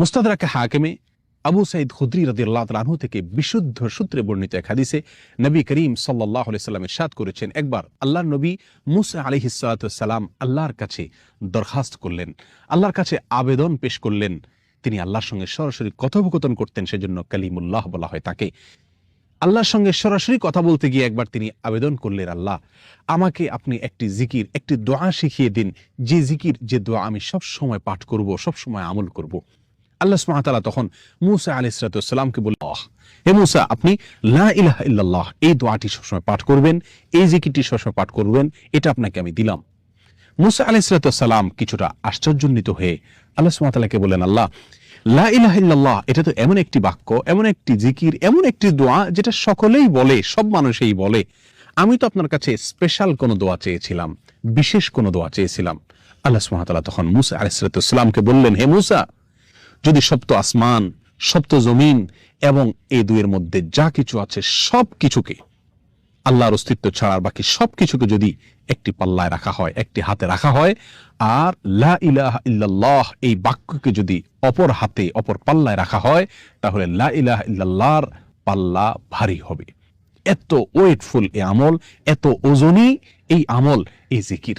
মুস্তাদরাকে হাকিমে আবু সাইদ খুদ্রি রদি আল্লাহ তালু থেকে বিশুদ্ধ সূত্রে বর্ণিত এক হাদিসে নবী করিম সাল্লাহ সাল্লাম সাদ করেছেন, একবার আল্লাহ নবী মুসা আলি সালাম আল্লাহর কাছে দরখাস্ত করলেন, আল্লাহর কাছে আবেদন পেশ করলেন, তিনি আল্লাহর সঙ্গে সরাসরি কথোপকথন করতেন, সেজন্য কালিমুল্লাহ বলা হয় তাকে। আল্লাহর সঙ্গে সরাসরি কথা বলতে গিয়ে একবার তিনি আবেদন করলেন, আল্লাহ, আমাকে আপনি একটি জিকির, একটি দোয়া শিখিয়ে দিন, যে জিকির, যে দোয়া আমি সব সময় পাঠ করব সব সময় আমল করব। আল্লাহ সুবহানাহু তখন মুসা আলাইহিস সালামকে বললেন "আহ, হে মুসা আপনি লা এই দোয়াটি সবসময় পাঠ করবেন এই জিকিরটি সবসময় পাঠ করবেন এটা আপনাকে আমি দিলাম। মুসা আলাইহিস সালাম কিছুটা আশ্চর্যান্বিত হয়ে আল্লাহ সুবহানাহু বললেন আল্লাহ লা এটা তো এমন একটি বাক্য এমন একটি জিকির এমন একটি দোয়া যেটা সকলেই বলে সব মানুষেই বলে। আমি তো আপনার কাছে স্পেশাল কোনো দোয়া চেয়েছিলাম বিশেষ কোনো দোয়া চেয়েছিলাম। আল্লাহ সুবহানাহু তখন মুসা আলাইহিস সালামকে বললেন হে মুসা যদি সপ্ত আসমান, সপ্ত জমিন এবং এই দুয়ের মধ্যে যা কিছু আছে সব কিছুকে আল্লাহর অস্তিত্ব ছাড়ার বাকি সবকিছুকে যদি একটি পাল্লায় রাখা হয়, একটি হাতে রাখা হয়, আর লা ইলাহা ইল্লাল্লাহ এই বাক্যকে যদি অপর হাতে, অপর পাল্লায় রাখা হয়, তাহলে লা ইলাহা ইল্লাল্লাহর পাল্লা ভারী হবে। এত ওয়েটফুল এ আমল, এত ওজনই এই আমল, এই জিকির।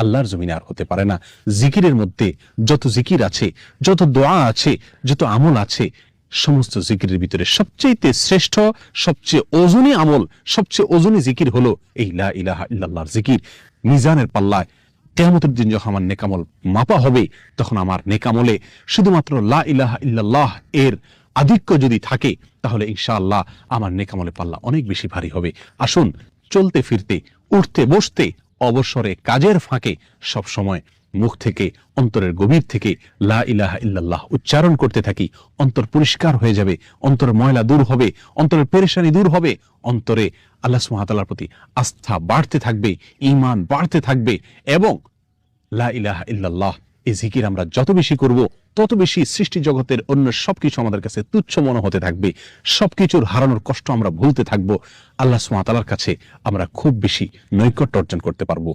আল্লাহর জমিনে আর হতে পারে না। জিকিরের মধ্যে যত জিকির আছে, যত দোয়া আছে, যত আমল আছে, সমস্ত জিকিরের ভিতরে সবচেয়ে শ্রেষ্ঠ, সবচেয়ে ওজনী আমল, সবচেয়ে ওজনী জিকির হলো এই লা ইলাহা ইল্লাল্লাহর জিকির। মিজানের পাল্লায় কেয়ামতের দিন যখন আমার নেকামল মাপা হবে, তখন আমার নেকামলে শুধুমাত্র লা ইলাহা ইল্লাল্লাহ এর আধিক্য যদি থাকে, তাহলে ইনশাআল্লাহ আমার নেকামলে পাল্লা অনেক বেশি ভারী হবে। আসুন, চলতে ফিরতে, উঠতে, বসতে অবসরে কাজের ফাঁকে সব সময় মুখ থেকে, অন্তরের গভীর থেকে লা ইলাহা ইল্লাল্লাহ উচ্চারণ করতে থাকি। অন্তর পরিষ্কার হয়ে যাবে অন্তরের ময়লা দূর হবে, অন্তরের পেরেশানি দূর হবে, অন্তরে আল্লাহ সুবহানাহু প্রতি আস্থা বাড়তে থাকবে ইমান বাড়তে থাকবে এবং লা ইলাহা ইল্লাল্লাহ এই জিকির আমরা যত বেশি করব, তত বেশি সৃষ্টি জগতের অন্য সবকিছু আমাদের কাছে তুচ্ছ মনে হতে থাকবে। সবকিছুর হারানোর কষ্ট আমরা ভুলতে থাকব। আল্লাহ সুমাতালার কাছে আমরা খুব বেশি নৈকট্য অর্জন করতে পারব।